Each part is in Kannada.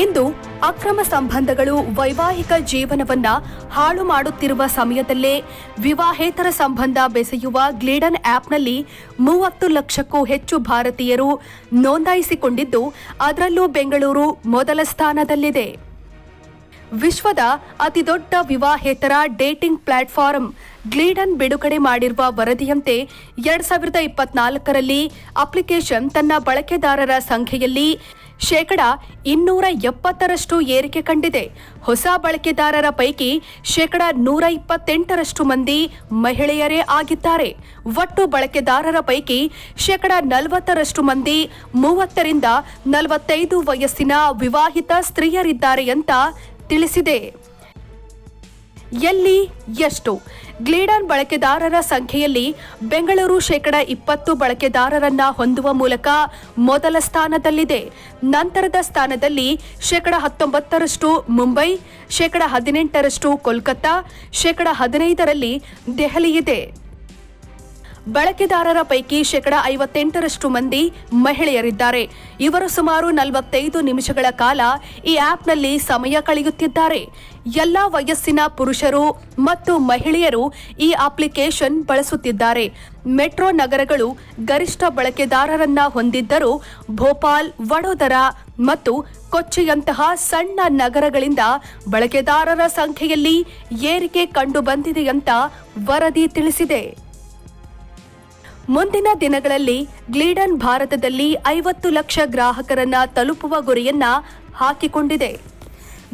ಇಂದು ಅಕ್ರಮ ಸಂಬಂಧಗಳು ವೈವಾಹಿಕ ಜೀವನವನ್ನ ಹಾಳು ಮಾಡುತ್ತಿರುವ ಸಮಯದಲ್ಲೇ ವಿವಾಹೇತರ ಸಂಬಂಧ ಬೆಸೆಯುವ ಗ್ಲೀಡನ್ ಆಪ್ನಲ್ಲಿ ಮೂವತ್ತು ಲಕ್ಷಕ್ಕೂ ಹೆಚ್ಚು ಭಾರತೀಯರು ನೋಂದಾಯಿಸಿಕೊಂಡಿದ್ದು, ಅದರಲ್ಲೂ ಬೆಂಗಳೂರು ಮೊದಲ ಸ್ಥಾನದಲ್ಲಿದೆ. ವಿಶ್ವದ ಅತಿದೊಡ್ಡ ವಿವಾಹೇತರ ಡೇಟಿಂಗ್ ಪ್ಲಾಟ್ಫಾರ್ಮ್ ಗ್ಲೀಡನ್ ಬಿಡುಗಡೆ ಮಾಡಿರುವ ವರದಿಯಂತೆ ಎರಡ್ ಸಾವಿರದ ಇಪ್ಪತ್ನಾಲ್ಕರಲ್ಲಿ ಅಪ್ಲಿಕೇಶನ್ ತನ್ನ ಬಳಕೆದಾರರ ಸಂಖ್ಯೆಯಲ್ಲಿ ಶೇಕಡ ಇನ್ನೂರ ಎಪ್ಪತ್ತರಷ್ಟು ಏರಿಕೆ ಕಂಡಿದೆ. ಹೊಸ ಬಳಕೆದಾರರ ಪೈಕಿ ಶೇಕಡ ನೂರ ಇಪ್ಪತ್ತೆಂಟರಷ್ಟು ಮಂದಿ ಮಹಿಳೆಯರೇ ಆಗಿದ್ದಾರೆ. ಒಟ್ಟು ಬಳಕೆದಾರರ ಪೈಕಿ ಶೇಕಡ ನಲವತ್ತರಷ್ಟು ಮಂದಿ ಮೂವತ್ತರಿಂದ ನಲವತ್ತೈದು ವಯಸ್ಸಿನ ವಿವಾಹಿತ ಸ್ತ್ರೀಯರಿದ್ದಾರೆ ಅಂತ ತಿಳಿಸಿದೆ. ಎಲ್ಲಿ ಎಷ್ಟು? ಗ್ಲೀಡನ್ ಬಳಕೆದಾರರ ಸಂಖ್ಯೆಯಲ್ಲಿ ಬೆಂಗಳೂರು ಶೇಕಡ ಇಪ್ಪತ್ತು ಬಳಕೆದಾರರನ್ನ ಹೊಂದುವ ಮೂಲಕ ಮೊದಲ ಸ್ಥಾನದಲ್ಲಿದೆ. ನಂತರದ ಸ್ಥಾನದಲ್ಲಿ ಶೇಕಡ ಹತ್ತೊಂಬತ್ತರಷ್ಟು ಮುಂಬೈ, ಶೇಕಡ ಹದಿನೆಂಟರಷ್ಟು ಕೋಲ್ಕತ್ತಾ, ಶೇಕಡ ಹದಿನೈದರಲ್ಲಿ ದೆಹಲಿಯಿದೆ. ಬಳಕೆದಾರರ ಪೈಕಿ ಶೇಕಡ ಐವತ್ತೆಂಟರಷ್ಟು ಮಂದಿ ಮಹಿಳೆಯರಿದ್ದಾರೆ. ಇವರು ಸುಮಾರು ನಲವತ್ತೈದು ನಿಮಿಷಗಳ ಕಾಲ ಈ ಆಪ್ನಲ್ಲಿ ಸಮಯ ಕಳೆಯುತ್ತಿದ್ದಾರೆ. ಎಲ್ಲ ವಯಸ್ಸಿನ ಪುರುಷರು ಮತ್ತು ಮಹಿಳೆಯರು ಈ ಅಪ್ಲಿಕೇಶನ್ ಬಳಸುತ್ತಿದ್ದಾರೆ. ಮೆಟ್ರೋ ನಗರಗಳು ಗರಿಷ್ಠ ಬಳಕೆದಾರರನ್ನ ಹೊಂದಿದ್ದರೂ ಭೋಪಾಲ್, ವಡೋದರಾ ಮತ್ತು ಕೊಚ್ಚಿಯಂತಹ ಸಣ್ಣ ನಗರಗಳಿಂದ ಬಳಕೆದಾರರ ಸಂಖ್ಯೆಯಲ್ಲಿ ಏರಿಕೆ ಕಂಡುಬಂದಿದೆ ಅಂತ ವರದಿ ತಿಳಿಸಿದೆ. ಮುಂದಿನ ದಿನಗಳಲ್ಲಿ ಗ್ಲೀಡನ್ ಭಾರತದಲ್ಲಿ ಐವತ್ತು ಲಕ್ಷ ಗ್ರಾಹಕರನ್ನ ತಲುಪುವ ಗುರಿಯನ್ನ ಹಾಕಿಕೊಂಡಿದೆ.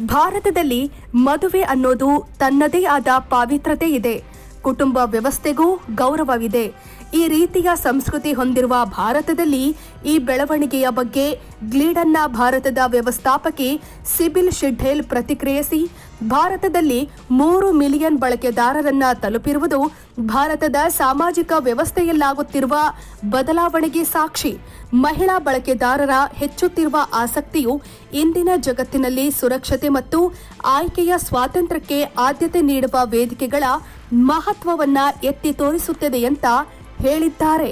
ಭಾರತದಲ್ಲಿ ಮದುವೆ ಅನ್ನೋದು ತನ್ನದೇ ಆದ ಪಾವಿತ್ರತೆ ಇದೆ. ಕುಟುಂಬ ವ್ಯವಸ್ಥೆಗೂ ಗೌರವವಿದೆ. ಈ ರೀತಿಯ ಸಂಸ್ಕೃತಿ ಹೊಂದಿರುವ ಭಾರತದಲ್ಲಿ ಈ ಬೆಳವಣಿಗೆಯ ಬಗ್ಗೆ ಗ್ಲೀಡನ್ನ ಭಾರತದ ವ್ಯವಸ್ಥಾಪಕಿ ಸಿಬಿಲ್ ಶಿಡ್ಡೇಲ್ ಪ್ರತಿಕ್ರಿಯಿಸಿ, ಭಾರತದಲ್ಲಿ ಮೂರು ಮಿಲಿಯನ್ ಬಳಕೆದಾರರನ್ನ ತಲುಪಿರುವುದು ಭಾರತದ ಸಾಮಾಜಿಕ ವ್ಯವಸ್ಥೆಯಲ್ಲಾಗುತ್ತಿರುವ ಬದಲಾವಣೆಗೆ ಸಾಕ್ಷಿ. ಮಹಿಳಾ ಬಳಕೆದಾರರ ಹೆಚ್ಚುತ್ತಿರುವ ಆಸಕ್ತಿಯು ಇಂದಿನ ಜಗತ್ತಿನಲ್ಲಿ ಸುರಕ್ಷತೆ ಮತ್ತು ಆಯ್ಕೆಯ ಸ್ವಾತಂತ್ರ್ಯಕ್ಕೆ ಆದ್ಯತೆ ನೀಡುವ ವೇದಿಕೆಗಳ ಮಹತ್ವವನ್ನ ಎತ್ತಿ ತೋರಿಸುತ್ತದೆ ಅಂತ ಹೇಳಿದ್ದಾರೆ.